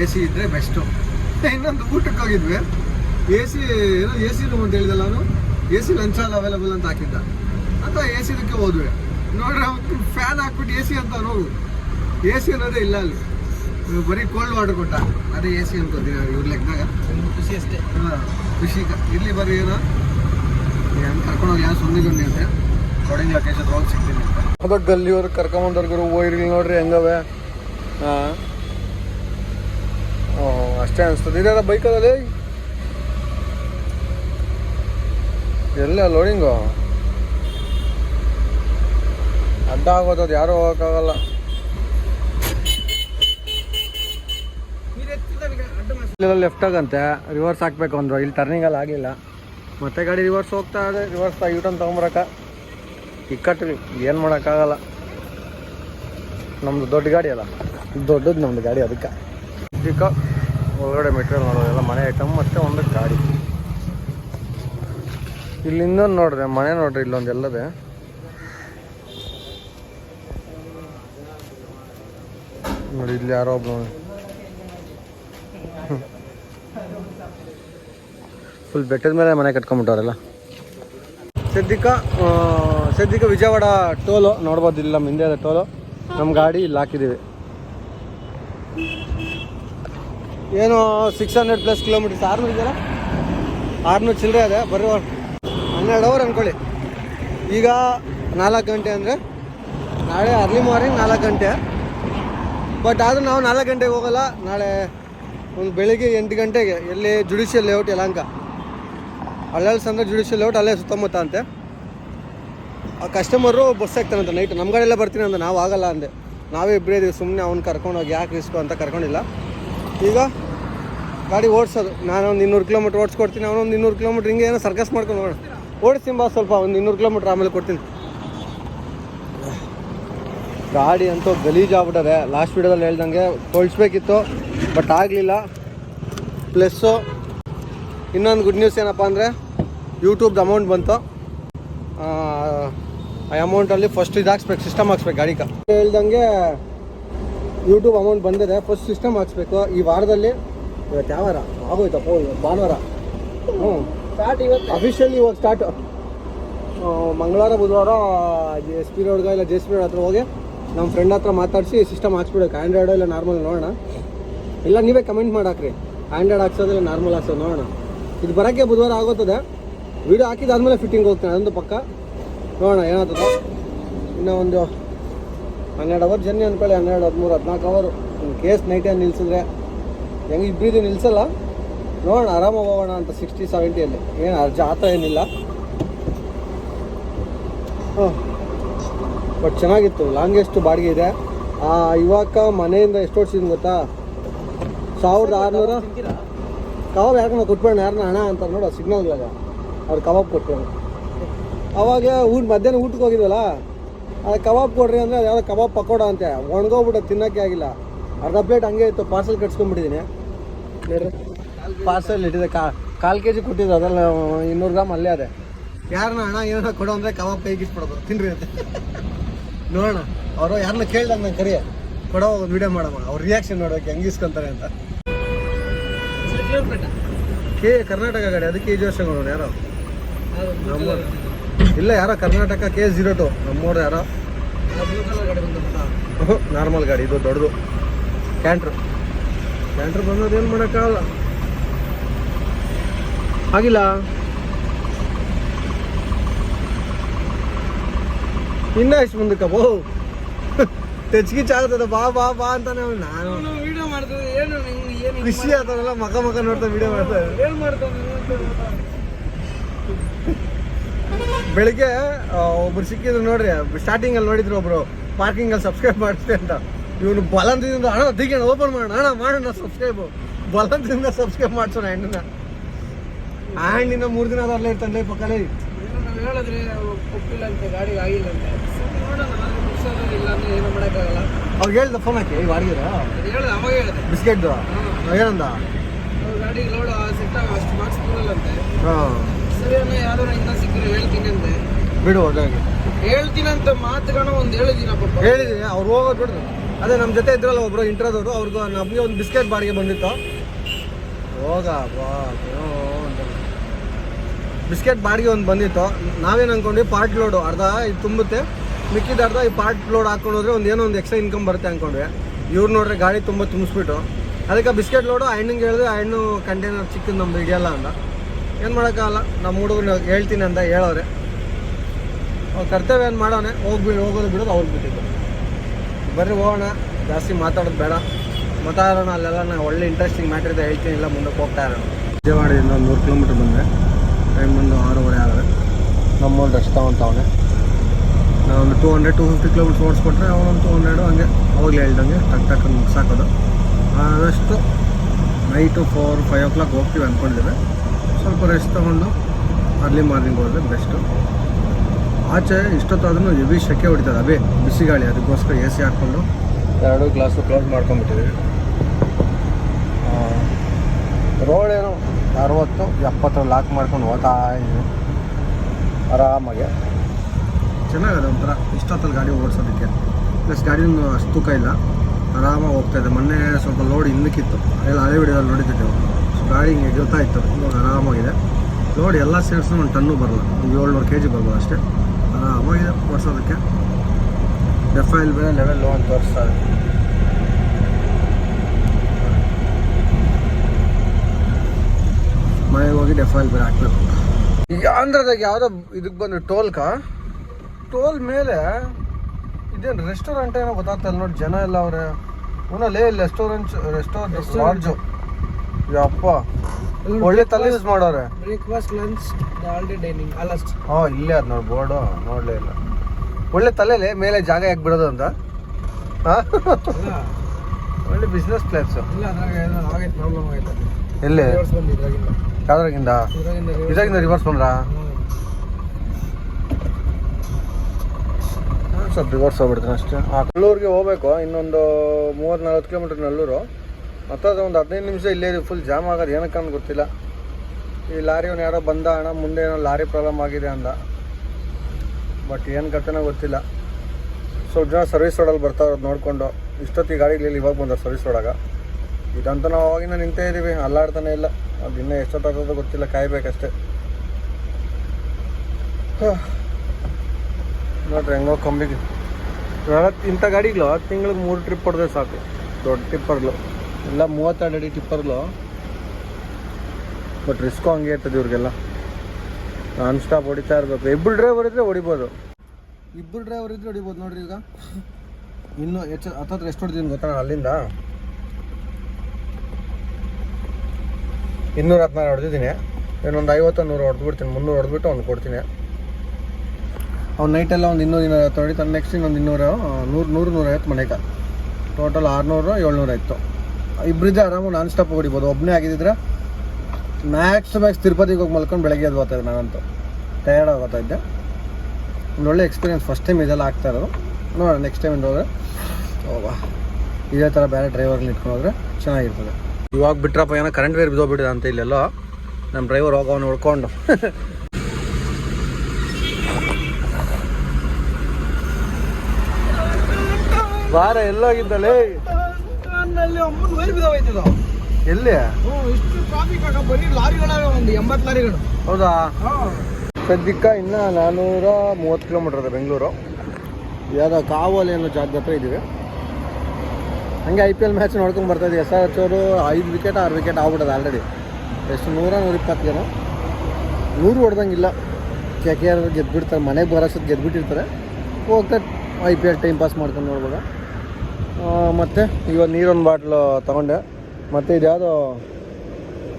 ಎ ಸಿ ಇದ್ದರೆ ಬೆಸ್ಟು ಇನ್ನೊಂದು ಊಟಕ್ಕೆ ಹೋಗಿದ್ವಿ. ಎ ಸಿ ಏನೋ ಎ ಸಿ ರೂಮ್ ಅಂತ ಹೇಳಿದಲ್ಲ ಅವನು? ಎ ಸಿ ಲಂಚ್ ಅಲ್ಲಿ ಅವೈಲೇಬಲ್ ಅಂತ ಹಾಕಿದ್ದ. ಅಂತ ಎ ಸಿ ಇದಕ್ಕೆ ಹೋದ್ವಿ. ನೋಡ್ರಿ ಅವ್ನು ಫ್ಯಾನ್ ಹಾಕ್ಬಿಟ್ಟು ಎ ಸಿ ಅಂತ ನೋಡು ಎ ಸಿ ಅನ್ನೋದೇ ಇಲ್ಲ ಅಲ್ಲಿ. ಬರೀ ಕೋಲ್ಡ್ ವಾಟರ್ ಕೊಟ್ಟ. ಅದೇ ಎ ಸಿ ಅನ್ಕೋತೀನಿ ಇವ್ರ ಲೆಕ್ಕದಾಗ ಖುಷಿ ಅಷ್ಟೇ. ಹಾಂ ಖುಷಿ ಇಲ್ಲಿ ಬರೀ ಏನೋ. ಏನು ಕರ್ಕೊಂಡೋಗಿ ಯಾವ ಸುಂದಿಗೊಂಡಿ ಅಂತೆ. ಕೊಡಿಂಗ್ ಲೊಕೇಶನ್ ಹೋಗಿ ಸಿಗ್ತೀನಿ ಅಂತ ಅದು ಗಲ್ಲಿಯವ್ರು ಕರ್ಕೊಂಬಂದವ್ರಿಗೂ ಹೋಗಿರ್ಲಿ ನೋಡ್ರಿ ಹೆಂಗವೆ? ಹಾಂ ಅಷ್ಟೇ ಅನಿಸ್ತದೆ. ಇದಾರ ಬೈಕಲ್ಲಿ ಎಲ್ಲ ಲೋಡಿಂಗು ಅಡ್ಡ ಆಗೋದು ಯಾರೂ ಹೋಗೋಕ್ಕಾಗಲ್ಲ. ಲೆಫ್ಟ್ ಆಗಂತೆ. ರಿವರ್ಸ್ ಹಾಕ್ಬೇಕು ಅಂದ್ರೆ. ಇಲ್ಲಿ ಟರ್ನಿಂಗಲ್ಲಿ ಆಗಿಲ್ಲ. ಮತ್ತೆ ಗಾಡಿ ರಿವರ್ಸ್ ಹೋಗ್ತಾ ಇದೆ. ರಿವರ್ಸ್ ಯೂಟರ್ನ್ ತೊಗೊಂಬರಕ. ಇಕ್ಕಟ್ಟು ಏನು ಮಾಡೋಕ್ಕಾಗಲ್ಲ. ನಮ್ಮದು ದೊಡ್ಡ ಗಾಡಿ ಅಲ್ಲ. ದೊಡ್ಡದು ನಮ್ಮದು ಗಾಡಿ ಅದಕ್ಕೆ. ಇದಕ್ಕೆ ಒಳಗಡೆ ಮೆಟೀರಿಯಲ್ ನೋಡೋದೆಲ್ಲ ಮನೆ ಐಟಮ್ ಮತ್ತು ಒಂದು ಗಾಡಿ. ಇಲ್ಲಿಂದ ನೋಡ್ರಿ, ಮನೆ ನೋಡ್ರಿ, ಇಲ್ಲೊಂದು ಎಲ್ಲದೆ. ನೋಡಿ, ಇಲ್ಲಿ ಯಾರೋ ಒಬ್ಬ ಫುಲ್ ಬೆಟ್ಟದ ಮೇಲೆ ಮನೆ ಕಟ್ಕೊಂಬಿಟ್ಟವ್ರೆಲ್ಲ ಸದ್ಯಕ್ಕ ಸದ್ಯಕ್ಕೆ ವಿಜಯವಾಡ ಟೋಲು ನೋಡ್ಬೋದು, ಇಲ್ಲ ನಮ್ಮ ಹಿಂದೆ ಟೋಲು. ನಮ್ಮ ಗಾಡಿ ಇಲ್ಲಿ ಹಾಕಿದ್ದೀವಿ. ಏನು ಸಿಕ್ಸ್ ಹಂಡ್ರೆಡ್ ಪ್ಲಸ್ ಕಿಲೋಮೀಟರ್ಸ್ ಆರ್ನೂರು ಇದೆಯಲ್ಲ? ಆರ್ನೂರು ಚಿಲ್ಲರೆ ಅದೇ, ಬರೋ ಹನ್ನೆರಡು ಅವರ್ ಅಂದ್ಕೊಳ್ಳಿ ಈಗ ನಾಲ್ಕು ಗಂಟೆ ಅಂದರೆ ನಾಳೆ ಅರ್ಲಿ ಮಾರ್ನಿಂಗ್ ನಾಲ್ಕು ಗಂಟೆ. ಬಟ್ ಆದರೂ ನಾವು ನಾಲ್ಕು ಗಂಟೆಗೆ ಹೋಗಲ್ಲ, ನಾಳೆ ಒಂದು ಬೆಳಿಗ್ಗೆ ಎಂಟು ಗಂಟೆಗೆ, ಎಲ್ಲಿ ಜುಡಿಷಿಯಲ್ ಲೇಔಟ್ ಯಲಹಂಕ ಅಲ್ಲಲ್ಲಿ ಸಂದ್ರೆ ಜುಡಿಷಿಯಲ್ ಔಟ್ ಅಲ್ಲೇ ಸುತ್ತಮುತ್ತ ಅಂತೆ. ಆ ಕಸ್ಟಮರು ಬಸ್ ಆಗ್ತಾನಂತ ನೈಟ್ ನಮ್ಮ ಕಡೆಯೆಲ್ಲ ಬರ್ತೀನಿ ಅಂತ ನಾವು ಆಗಲ್ಲ ಅಂದೆ. ನಾವೇ ಇಬ್ಬರೇ ಇದೀವಿ. ಸುಮ್ಮನೆ ಅವ್ನು ಕರ್ಕೊಂಡೋಗಿ ಯಾಕೆ ರಿಸ್ಕು ಅಂತ ಕರ್ಕೊಂಡಿಲ್ಲ. ಈಗ ಗಾಡಿ ಓಡಿಸೋದು. ನಾನು ಒಂದು ಇನ್ನೂರು ಕಿಲೋಮೀಟ್ರ್ ಓಡಿಸ್ಕೊಡ್ತೀನಿ. ಅವನೊಂದು ಇನ್ನೂರು ಕಿಲೋಮೀಟ್ರ್ ಹಿಂಗೆ ಏನೋ ಸರ್ಕಸ್ ಮಾಡ್ಕೊಂಡು ಹೋಗಿ ಓಡಿಸ್ತೀನಿ ಬಾ ಸ್ವಲ್ಪ ಒಂದು ಇನ್ನೂರು ಕಿಲೋಮೀಟ್ರ್ ಆಮೇಲೆ ಕೊಡ್ತೀನಿ. ಗಾಡಿ ಅಂತೂ ಗಲೀಜ್ ಆಗ್ಬಿಟ್ಟಾರೆ ಲಾಸ್ಟ್ ವೀಡಿಯೋದಲ್ಲಿ ಹೇಳ್ದಂಗೆ ಹೊಳಿಸ್ಬೇಕಿತ್ತು ಬಟ್ ಆಗಲಿಲ್ಲ. ಪ್ಲಸ್ಸು ಇನ್ನೊಂದು ಗುಡ್ ನ್ಯೂಸ್ ಏನಪ್ಪ ಅಂದರೆ ಯೂಟ್ಯೂಬ್ದು ಅಮೌಂಟ್ ಬಂತು. ಆ ಅಮೌಂಟಲ್ಲಿ ಫಸ್ಟ್ ಇದು ಹಾಕ್ಸ್ಬೇಕು ಸಿಸ್ಟಮ್ ಹಾಕ್ಸ್ಬೇಕು ಗಾಡಿಗೆ ಹೇಳ್ದಂಗೆ ಯೂಟ್ಯೂಬ್ ಅಮೌಂಟ್ ಬಂದಿದೆ ಫಸ್ಟ್ ಸಿಸ್ಟಮ್ ಹಾಕ್ಸ್ಬೇಕು. ಈ ವಾರದಲ್ಲಿ ಇವತ್ತು ಯಾವ ವಾರ? ಆಗೋಯ್ತಪ್ಪ ಭಾನುವಾರ. ಹ್ಞೂ. ಸ್ಟಾರ್ಟ್ ಇವತ್ತು? ಅಫಿಷಿಯಲಿ ಇವಾಗ ಸ್ಟಾರ್ಟ್ ಮಂಗಳವಾರ ಬುಧವಾರ ಎಸ್ ಪಿ ರೋಡ್ಗ ಇಲ್ಲ ಜೆ ಎಸ್ ಪಿ ರೋಡ್ ಹತ್ರ ಹೋಗಿ ನಮ್ಮ ಫ್ರೆಂಡ್ ಹತ್ರ ಮಾತಾಡಿಸಿ ಸಿಸ್ಟಮ್ ಹಾಕ್ಸ್ಬಿಡೋಕೆ. ಆ್ಯಂಡ್ರಾಯ್ಡು ಇಲ್ಲ ನಾರ್ಮಲ್ ನೋಡೋಣ. ಇಲ್ಲ ನೀವೇ ಕಮೆಂಟ್ ಮಾಡಿ ಹಾಕ್ರಿ ಆ್ಯಂಡ್ರಾಯ್ಡ್ ಹಾಕ್ಸೋದಿಲ್ಲ ನಾರ್ಮಲ್ ಹಾಕ್ಸೋದು ನೋಡೋಣ. ಇದು ಬರೋಕ್ಕೆ ಬುಧವಾರ ಆಗೋತದೆ ವೀಡಿಯೋ ಹಾಕಿದಾದ್ಮೇಲೆ ಫಿಟ್ಟಿಂಗ್ ಹೋಗ್ತಾನೆ ಅದೊಂದು ಪಕ್ಕ. ನೋಡೋಣ ಏನಾಗ್ತದೆ ಇನ್ನೂ ಒಂದು ಹನ್ನೆರಡು ಅವರ್ ಜರ್ನಿ ಅಂದ್ಕೊಳ್ಳಿ ಹನ್ನೆರಡು ಹದಿಮೂರು ಹದಿನಾಲ್ಕು ಅವರು ಕೇಸ್ ನೈಟೇ ನಿಲ್ಲಿಸಿದ್ರೆ ಹೆಂಗೆ ಇಬ್ಬರಿದ್ದು ನಿಲ್ಸಲ್ಲ. ನೋಡೋಣ ಆರಾಮಾಗಿ ಹೋಗೋಣ ಅಂತ ಸಿಕ್ಸ್ಟಿ ಸೆವೆಂಟಿಯಲ್ಲಿ ಏನು ಅರ್ಜ ಆತ ಏನಿಲ್ಲ. ಹಾಂ. ಬಟ್ ಚೆನ್ನಾಗಿತ್ತು ಲಾಂಗೆಸ್ಟ್ ಬಾಡಿಗೆ ಇದೆ. ಆ, ಇವಾಗ ಮನೆಯಿಂದ ಎಷ್ಟು ಓಡಿಸಿದ್ನು ಗೊತ್ತಾ? ಸಾವಿರದ ಆರುನೂರ ಕಬಾಬ್ ಯಾರನ್ನ ಕೊಟ್ಬೇಡ ಯಾರನ್ನ ಹಣ ಅಂತ ನೋಡು ಸಿಗ್ನಲ್ಗಳಾಗ ಅವ್ರು ಕಬಾಬ್ ಕೊಟ್ಬೇಡ ಅವಾಗ ಊಟ ಮಧ್ಯಾಹ್ನ ಊಟಕ್ಕೆ ಹೋಗಿದ್ವಲ್ಲ, ಅದು ಕಬಾಬ್ ಕೊಡ್ರಿ ಅಂದರೆ ಅದು ಯಾವುದೋ ಕಬಾಬ್ ಪಕೋಡ ಅಂತೆ. ಒಣಗೋಗ್ಬಿಟ್ಟು ತಿನ್ನೋಕ್ಕೆ ಆಗಿಲ್ಲ. ಅರ್ಧ ಪ್ಲೇಟ್ ಹಂಗೆ ಇತ್ತು ಪಾರ್ಸಲ್ ಕಟ್ಸ್ಕೊಂಡ್ಬಿಟ್ಟಿದ್ದೀನಿ ಪಾರ್ಸೆಲ್ ಇಟ್ಟಿದೆ ಕಾ, ಕಾಲು ಕೆ ಜಿ ಕೊಟ್ಟಿದ್ದು, ಅದೆಲ್ಲ ಇನ್ನೂರು ಗ್ರಾಮ್ ಅಲ್ಲೇ ಅದೇ. ಯಾರನ್ನ ಹಣ ಏನಾರ ಕೊಡೋ ಅಂದರೆ ಕಬಾಬ್ ಕೈಗೆ ಇಟ್ಬಿಡೋದು ತಿನ್ರಿ ಅಂತ. ನೋಡೋಣ. ಅವರು ಯಾರನ್ನ ಕೇಳ್ದಾಗ ನಂಗೆ ಕರಿಯ. ಕೊಡೋ ಒಂದು ವೀಡಿಯೋ ಮಾಡೋಣ. ಅವ್ರ ರಿಯಾಕ್ಷನ್ ನೋಡೋಕೆ ಹೆಂಗಿಸ್ಕೊಂತಾರೆ ಅಂತ. ಕೆ ಕರ್ನಾಟಕ ಗಾಡಿ ಅದಕ್ಕೆ ಈ ವರ್ಷ ನೋಡೋಣ ಯಾರೋ. ಇಲ್ಲ ಯಾರೋ ಕರ್ನಾಟಕ ಕೆ ಜೀರೋ ಟು ನಮ್ಮೂರ ಯಾರೋ. ನಾರ್ಮಲ್ ಗಾಡಿ ಇದು ದೊಡ್ಡದು. ಕ್ಯಾಂಟ್ರ್. ಕ್ಯಾಂಟ್ರ್ ಬಂದದ್ದು ಏನು ಮಾಡೋಕ್ಕಾಗಲ್ಲ. ಆಗಿಲ್ಲ. ಇನ್ನ ಎಷ್ಟು ಮುಂದಕ್ಕೆ ಬೋ ತೆಚ್ಗಿ ಚಾಗ್ತದ ಬಾ ಬಾ ಬಾ ಅಂತಾನೆ. ನಾನು ವಿಡಿಯೋ ಮಾಡ್ತಿದ್ದೆ ಏನು ಖುಷಿ ಆತಾರಲ್ಲ ಮಗ ಮಗ ನೋಡ್ತಾ ವಿಡಿಯೋ ಮಾಡ್ತಾ ಏನ್ ಮಾಡ್ತಾನೆ ಬೆಳಿಗ್ಗೆ ಒಬ್ರು ಸಿಕ್ಕಿದ್ರು ನೋಡ್ರಿ ಸ್ಟಾರ್ಟಿಂಗ್ ಅಲ್ಲಿ ನೋಡಿದ್ರು ಒಬ್ರು ಪಾರ್ಕಿಂಗ್ ಅಲ್ಲಿ ಸಬ್ಸ್ಕ್ರೈಬ್ ಮಾಡಿಸ್ತೆ ಅಂತ. ಇವನು ಬಲಂತದಿಂದ ಹಣ ದಿಗಣ ಓಪನ್ ಮಾಡೋಣ ಹಣ ಮಾಡೋಣ ಸಬ್ಸ್ಕ್ರೈಬ್ ಬಲಂದಿಂದ ಸಬ್ಸ್ಕ್ರೈಬ್ ಮಾಡ್ಸೋಣ ಹೆಣ್ಣನ್ನ. ಆ ಹೆಣ್ಣಿನ ಮೂರು ದಿನ ಅದಲ್ಲ ಇರ್ತಾನೆ ನಾವು ಹೇಳಿದ್ರೆ ಒಪ್ಪಿಲ್ಲ ಅಂತ ಗಾಡಿ ಆಗಿಲ್ಲ ಅಂತ. ಅವ್ರಿಗೆ ಹೇಳ್ದ ಫೋನ್ ಹಾಕಿ ಈಗ ಅಡಿಗೆ ಅದು ಹೇಳ್ದೆ ಅವಾಗ ಹೇಳಿದೆ. ಬಿಸ್ಕೆಟ್ದು. ಏನಂದ? ಗಾಡಿ ಲೋಡ್ ಸೆಟ್ ಅಷ್ಟು ಮಾರ್ಕ್ಸ್ ಬರಲ್ಲಂತೆ. ಹಾಂ. ಸರಿ ಅಣ್ಣ ಯಾರೋ ಇನ್ನ ಸಿಕ್ಕಿದ್ರೆ ಹೇಳ್ತೀನಿ ಅಂತೆ ಬಿಡು ಒಳ್ಳೆಗೆ ಹೇಳ್ತೀನಂತ ಮಾತುಗಳು ಒಂದು ಹೇಳಿದಿನ ಪಾಪ? ಹೇಳಿದೀನಿ ಅವ್ರು ಹೋಗೋದು ಬಿಡ್ರಿ ಅದೇ ನಮ್ಮ ಜೊತೆ ಇದ್ರಲ್ಲ ಒಬ್ರು ಇಂಟ್ರದವರು ಅವ್ರಿಗೆ ನಮಗೆ ಒಂದು ಬಿಸ್ಕೆಟ್ ಬಾಡಿಗೆ ಬಂದಿತ್ತು. ಹೋಗ ಬಾ ಬಿಸ್ಕೆಟ್ ಬಾಡಿಗೆ ಒಂದು ಬಂದಿತ್ತು. ನಾವೇನು ಅನ್ಕೊಂಡ್ವಿ ಪಾರ್ಟ್ ಲೋಡು ಅರ್ಧ ಇದು ತುಂಬುತ್ತೆ. ಮಿಕ್ಕಿದ ಅರ್ಧ ಈ ಪಾರ್ಟ್ ಲೋಡ್ ಹಾಕೊಂಡು ಹೋದ್ರೆ ಒಂದು ಏನೋ ಒಂದು ಎಕ್ಸ್ಟ್ರಾ ಇನ್ಕಮ್ ಬರುತ್ತೆ ಅಂದ್ಕೊಂಡ್ವಿ ಇವ್ರು ನೋಡ್ರೆ ಗಾಡಿ ತುಂಬ ತುಂಬಿಸ್ಬಿಟ್ಟು. ಅದಕ್ಕೆ ಬಿಸ್ಕೆಟ್ ಲೋಡು, ಆ ಹೆಣ್ಣಿಗೆ ಹೇಳಿದ್ರೆ ಆ ಹೆಣ್ಣು ಕಂಟೈನರ್ ಚಿಕ್ಕದು ನಮ್ದು ಹಿಡಿಯಲ್ಲ ಅಂದ. ಏನು ಮಾಡೋಕ್ಕಾಗಲ್ಲ ನಮ್ಮ ಹುಡುಗನ ಹೇಳ್ತೀನಿ ಅಂತ ಹೇಳೋರೆ ಅವ್ರು ಕರ್ತವ್ಯ ಏನು ಮಾಡೋಣ ಹೋಗ್ಬಿಡಿ ಹೋಗೋದು ಬಿಡೋದು ಅವ್ರಿಗೆ ಬಿಟ್ಟಿದ್ದು. ಬರ್ರಿ ಹೋಗೋಣ, ಜಾಸ್ತಿ ಮಾತಾಡೋದು ಬೇಡ. ಮಾತಾಡೋಣ ಅಲ್ಲೆಲ್ಲ ನಾನು ಒಳ್ಳೆ ಇಂಟ್ರೆಸ್ಟಿಂಗ್ ಮ್ಯಾಟ್ರ್ ಹೇಳ್ತೀನಿ, ಇಲ್ಲ ಮುಂದಕ್ಕೆ ಹೋಗ್ತಾ ಇರೋಣ. ವಿಜಯವಾಡದಿಂದ ಒಂದು ನೂರು ಕಿಲೋಮೀಟ್ರ್ ಬಂದೆ. ಟೈಮ್ ಬಂದು ಆರೂವರೆ ಆದರೆ. ನಮ್ಮ ನಮ್ಮವ್ರು ರೆಸ್ಟ್ ನಾನು ನಾವೊಂದು two hundred two fifty kilometre ಓಡಿಸ್ಕೊಟ್ರೆ ಅವನೊಂದು ಟೂ ಹಂಡ್ರೆಡು ಹಂಗೆ. ಅವಾಗಲೇ ಹೇಳ್ದಂಗೆ, ಟಕ್ ಟಕ್ ಮುಗ್ಸಾಕೋದು ಆದಷ್ಟು night four five o'clock ಹೋಗ್ತೀವಿ ಅಂದ್ಕೊಂಡಿದ್ದೇವೆ ಸ್ವಲ್ಪ ರೆಸ್ಟ್ ತೊಗೊಂಡು ಅರ್ಲಿ ಮಾರ್ನಿಂಗ್ ಹೋದರೆ ಬೆಸ್ಟು ಆಚೆ ಇಷ್ಟೊತ್ತಾದ್ರೂ ಹೆವಿ ಶೆಕೆ ಹೊಡಿತದೆ. ಅದೇ ಬಿಸಿ ಗಾಳಿ ಅದಕ್ಕೋಸ್ಕರ ಎ ಸಿ ಹಾಕ್ಕೊಂಡು ಎರಡು ಗ್ಲಾಸು ಕ್ಲೋಸ್ ಮಾಡ್ಕೊಂಬಿಟ್ಟಿದ್ದೀವಿ ರೋಡ್ ಏನೋ ಅರವತ್ತು ಎಪ್ಪತ್ತು ಲಾಕ್ ಮಾಡ್ಕೊಂಡು ಹೋಗ್ತಾ ಇದ್ದೀವಿ. ಆರಾಮಾಗೆ. ಚೆನ್ನಾಗದೆ ಒಂಥರ ಇಷ್ಟೊತ್ತಲ್ಲಿ ಗಾಡಿ ಓಡಿಸೋದಕ್ಕೆ. ಪ್ಲಸ್ ಗಾಡಿನೂ ಅಷ್ಟು ತೂಕ ಇಲ್ಲ. ಆರಾಮಾಗಿ ಹೋಗ್ತಾ ಇದೆ ಮೊನ್ನೆ ಸ್ವಲ್ಪ ಲೋಡ್ ಹಿಂದಕ್ಕಿತ್ತು. ಎಲ್ಲ ಹಳೆ ವಿಡಿಯೋದಲ್ಲಿ ನೋಡಿದ್ದಿದ್ದೆವು ಸೊ ಗಾಡಿ ಹಿಂಗೆ ಎಗರ್ತಾ ಇತ್ತು ಇವಾಗ ಆರಾಮಾಗಿದೆ. ಲೋಡ್ ಎಲ್ಲ ಸೇರಿಸು ಒಂದು ಟನ್ನು ಬರಲ್ಲ. ಒಂದು ಏಳ್ನೂರು ಕೆ ಜಿ ಬರ್ಬೋದು ಅಷ್ಟೇ. ಆರಾಮಾಗಿದೆ ಓಡಿಸೋದಕ್ಕೆ ಡೆಫೈಲ್ ಬೇರೆ ಲೆವೆಲ್ ಲೋ ಅಂತ ತೋರಿಸ್ತಾ ಇದೆ. ಮನೆಗೆ ಹೋಗಿ ಡೆಫೈಲ್ ಬೇರೆ ಹಾಕ್ಬೇಕು. ಈಗ ಆಂಧ್ರದಾಗ ಯಾವುದೋ ಇದಕ್ಕೆ ಬಂದು ಟೋಲ್ಕ? ಟೋಲ್ ಮೇಲೆ ಇದೇನು ರೆಸ್ಟೋರೆಂಟ್ ಏನೋ ಗೊತ್ತಾಗ್ತಲ್ಲ ನೋಡಿ ಜನ ಎಲ್ಲ ಅವ್ರೆ. ಉನಲೇ ರೆಸ್ಟೋರೆಂಟ್ ರೆಸ್ಟೋರೆಂಟ್ ಲಾಡ್ಜು ಯಪ್ಪ. ಒಳ್ಳೆ ತಲೆ ಯೂಸ್ ಮಾಡೋರೆ. ಬ್ರೇಕ್ಫಾಸ್ಟ್ ಲಂಚ್ ಡೈನಿಂಗ್ ಅಲ್ಲಸ್ಟ್ ಹಾಂ ಇಲ್ಲೇ ಅದು ನೋಡಿ ಬೋರ್ಡು ನೋಡಲೇ ಇಲ್ಲ. ಒಳ್ಳೆ ತಲೆಲೆ ಮೇಲೆ ಜಾಗ ಯಾಕೆ ಬಿಡೋದು ಅಂತ? ಹಾಂ? ಒಳ್ಳೆ ಬಿಸ್ನೆಸ್ ಪ್ಲೇಸ್ ಇಲ್ಲ ಪ್ರಾಬ್ಲಮ್ ಆಗಿಲ್ಲ ಎಲ್ಲಿ? ಯಾವ್ದ್ರಾಗಿಂದ? ಇದ್ರಾಗಿಂದ ಇದಾಗಿಂದ ರಿವರ್ಸ್ ಬಂದ್ರಾ? ಸ್ವಲ್ಪ ರಿವರ್ಸ್ ಹೋಗ್ಬಿಡ್ತೀನಿ ಅಷ್ಟೇ. ಆ ನಲ್ಲೂರಿಗೆ ಹೋಗ್ಬೇಕು, ಇನ್ನೊಂದು ಮೂವತ್ತು ನಲ್ವತ್ತು ಕಿಲೋಮೀಟ್ರ್ ನಲ್ಲೂರು. ಅದು ಒಂದು ಹದಿನೈದು ನಿಮಿಷ ಇಲ್ಲೇ ಫುಲ್ ಜಾಮ್ ಆಗೋದು. ಏನಕ್ಕೆ ಅಂತ ಗೊತ್ತಿಲ್ಲ. ಈ ಲಾರಿಯವನು ಯಾರೋ ಬಂದ, ಅಣ್ಣ, ಮುಂದೆ ಏನೋ ಲಾರಿ ಪ್ರಾಬ್ಲಮ್ ಆಗಿದೆ ಅಂದ. ಬಟ್ ಏನು ಕಥೆನೋ ಗೊತ್ತಿಲ್ಲ. ಸ್ವಲ್ಪ ಜನ ಸರ್ವಿಸ್ ರೋಡಲ್ಲಿ ಬರ್ತಾವ್ರು ನೋಡಿಕೊಂಡು. ಇಷ್ಟೊತ್ತಿಗೆ ಗಾಡಿಗಳಲ್ಲಿ ಇವಾಗ ಬಂದ ಸರ್ವಿಸ್ ರೋಡಾಗ ಇದಂತ ನಾವು ಅವಾಗಿಂದ ನಿಂತೇ ಇದ್ದೀವಿ ಅಲ್ಲಾಡ್ತಾನೆ ಇಲ್ಲ. ಅದು ಇನ್ನೂ ಎಷ್ಟೊತ್ತಾಗೋದು ಗೊತ್ತಿಲ್ಲ, ಕಾಯಬೇಕಷ್ಟೇ. ನೋಡ್ರಿ, ಹೆಂಗೋ ಕಂಬಿಗೆ. ಇಂಥ ಗಾಡಿಗಳು ತಿಂಗಳಿಗೆ ಮೂರು ಟ್ರಿಪ್ ಹೊಡೆದ್ರೆ ಸಾಕು. ದೊಡ್ಡ ಟಿಪ್ಪರ್ಗಳು ಎಲ್ಲ ಮೂವತ್ತೆರಡು ಅಡಿ ಟಿಪ್ಪರ್ಗಳು ಬಟ್ ರಿಸ್ಕು ಹಂಗೆ ಇರ್ತದೆ ಇವ್ರಿಗೆಲ್ಲ. ನಾನ್ ಸ್ಟಾಪ್ ಹೊಡಿತಾ ಇರಬೇಕು. ಇಬ್ಬರು ಡ್ರೈವರ್ ಇದ್ರೆ ಹೊಡಿಬೋದು. ಇಬ್ಬರು ಡ್ರೈವರ್ ಇದ್ರೆ ಹೊಡಿಬೋದು ನೋಡ್ರಿ ಈಗ. ಇನ್ನು ಹೆಚ್ಚು ಹತ್ತತ್ರ ಎಷ್ಟು ಹೊಡ್ದೀನಿ ಗೊತ್ತಾ? ಅಲ್ಲಿಂದ? ಇನ್ನೂರ ಹದಿನಾರು ಹೊಡೆದಿದ್ದೀನಿ. ಇನ್ನೊಂದು ಐವತ್ತು ನೂರು ಹೊಡೆದ್ಬಿಡ್ತೀನಿ. ಮುನ್ನೂರು ಹೊಡೆದ್ಬಿಟ್ಟು ಅವ್ನು ಕೊಡ್ತೀನಿ. ಅವ್ನು ನೈಟೆಲ್ಲ ಒಂದು ಇನ್ನೂರು ಇನ್ನೂರ ಐವತ್ತು ಹೊಡಿತಾನೆ ನೆಕ್ಸ್ಟ್ ಇನ್ನೊಂದು ಇನ್ನೂರು ನೂರು ನೂರು ನೂರೈವತ್ತು ಮನೆಗೆ. ಟೋಟಲ್ ಆರುನೂರು, ಏಳ್ನೂರ ಇತ್ತು ಇಬ್ಬರಿದ್ದ ಆರಾಮು, ನಾನ್ ಸ್ಟಾಪ್ ಹೊಡಿಬೋದು. ಒಬ್ಬನೇ ಆಗಿದ್ದಿದ್ರೆ ಮ್ಯಾಕ್ಸ್ ಮ್ಯಾಕ್ಸ್ ತಿರುಪತಿಗೆ ಹೋಗಿ ಮಲ್ಕೊಂಡು ಬೆಳಗ್ಗೆ ಅದು ಬರ್ತಾಯಿದ್ದೆ ನಾನಂತೂ. ಟಯರ್ಡ್ ಆಗೋತಾ ಇದ್ದೆ. ಒಂದು ಒಳ್ಳೆ ಎಕ್ಸ್ಪೀರಿಯನ್ಸ್ ಫಸ್ಟ್ ಟೈಮ್ ಇದೆಲ್ಲ ಆಗ್ತಾ ಇರೋದು. ನೋಡೋಣ ನೆಕ್ಸ್ಟ್ ಟೈಮ್ ಹೋದ್ರೆ. ಓವಾ ಇದೇ ಥರ ಬೇರೆ ಡ್ರೈವರ್ನ ಇಟ್ಕೊಂಡು ಹೋದ್ರೆ ಚೆನ್ನಾಗಿರ್ತದೆ. ಇವಾಗ ಬಿಟ್ರಪ್ಪ, ಏನೋ ಕರೆಂಟ್ ವೇರ್ ಬಿದ್ದೋಗ್ಬಿಟ್ಟಿದೆ ಅಂತ ಇಲ್ಲೆಲ್ಲೋ. ನಮ್ಮ ಡ್ರೈವರ್ ಹೋಗೋನು ಉಳ್ಕೊಂಡು ವಾರ ಎಲ್ಲೋಗಿದ್ದಲೇ? ಅಲ್ಲಿ ಅಮ್ಮನ ಎಲ್ಲಿ? ಹ್ಞೂ ಇಷ್ಟು ಟ್ರಾಫಿಕ್ ಆಗ ಬರೀ ಲಾರಿಗಳಾಗ ಒಂದು ಎಂಬತ್ತು ಲಾರಿಗಳು. ಹೌದಾ? ಸದ್ಯಕ್ಕ ಇನ್ನ ನಾನೂರ ನಾನ್ನೂರ ಮೂವತ್ತು ಕಿಲೋಮೀಟ್ರ್ ಇದೆ ಬೆಂಗಳೂರು. ಯಾವುದೋ ಕಾವಲ್ ಅನ್ನೋ ಜಾಗದ ಹತ್ರ ಇದ್ದೀವಿ. ಹಂಗೆ ಐ ಪಿ ಎಲ್ ಮ್ಯಾಚ್ ನೋಡ್ಕೊಂಡು ಬರ್ತಾ ಇದ್ದೀವಿ ಎಸ್ ಆರ್ ಎಚ್ ಅವರು ಐದು ವಿಕೆಟ್ ಆರು ವಿಕೆಟ್ ಆಗ್ಬಿಡೋದು ಆಲ್ರೆಡಿ ಎಷ್ಟು ನೂರ ನೂರ ಜನ. ನೂರು ಹೊಡ್ದಂಗಿಲ್ಲ. ಕೆ ಕೆ ಆರ್ ಗೆದ್ಬಿಡ್ತಾರೆ ಮನೆಗೆ ಬರೋಷ್ಟು ಗೆದ್ಬಿಟ್ಟಿರ್ತಾರೆ. ಹೋಗ್ತಾ I P L time pass ಮಾಡ್ಕೊಂಡು ನೋಡ್ಬೋದು? ಮತ್ತೆ ಇವತ್ತು ನೀರೊಂದು ಬಾಟ್ಲು ತೊಗೊಂಡೆ. ಮತ್ತು ಇದು ಯಾವುದೋ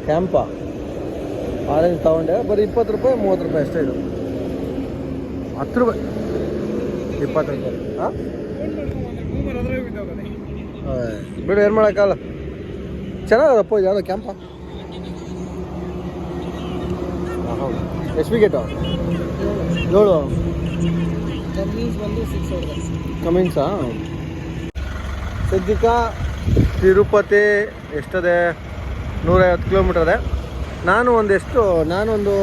ಕ್ಯಾಂಪಾ. ಆರೆಂಜ್ ತೊಗೊಂಡೆ. ಬರೀ ಇಪ್ಪತ್ತು ರೂಪಾಯಿ ಮೂವತ್ತು ರೂಪಾಯಿ ಅಷ್ಟೇ ಇದು. ಹತ್ತು ರೂಪಾಯಿ. ಇಪ್ಪತ್ತು ರೂಪಾಯಿ. ಹಾಂ ಬಿಡು ಏನು ಮಾಡೋಕ್ಕಲ್ಲ ಚೆನ್ನಾಗದಪ್ಪ ಇದು ಯಾವುದೋ ಕ್ಯಾಂಪ ಎಷ್ಟು ವಿಕೆಟು ಏಳು. ಕಮ್ಮೀಸ್ ಬಂದು ಸಿಕ್ಸ್ ಕಮಿಂಗ್ಸಾ ಸದ್ಯಕ್ಕ ತಿರುಪತಿ ಎಷ್ಟದೆ? ನೂರೈವತ್ತು ಕಿಲೋಮೀಟರ್ ಇದೆ. ನಾನು ಒಂದೆಷ್ಟು, ನಾನೊಂದು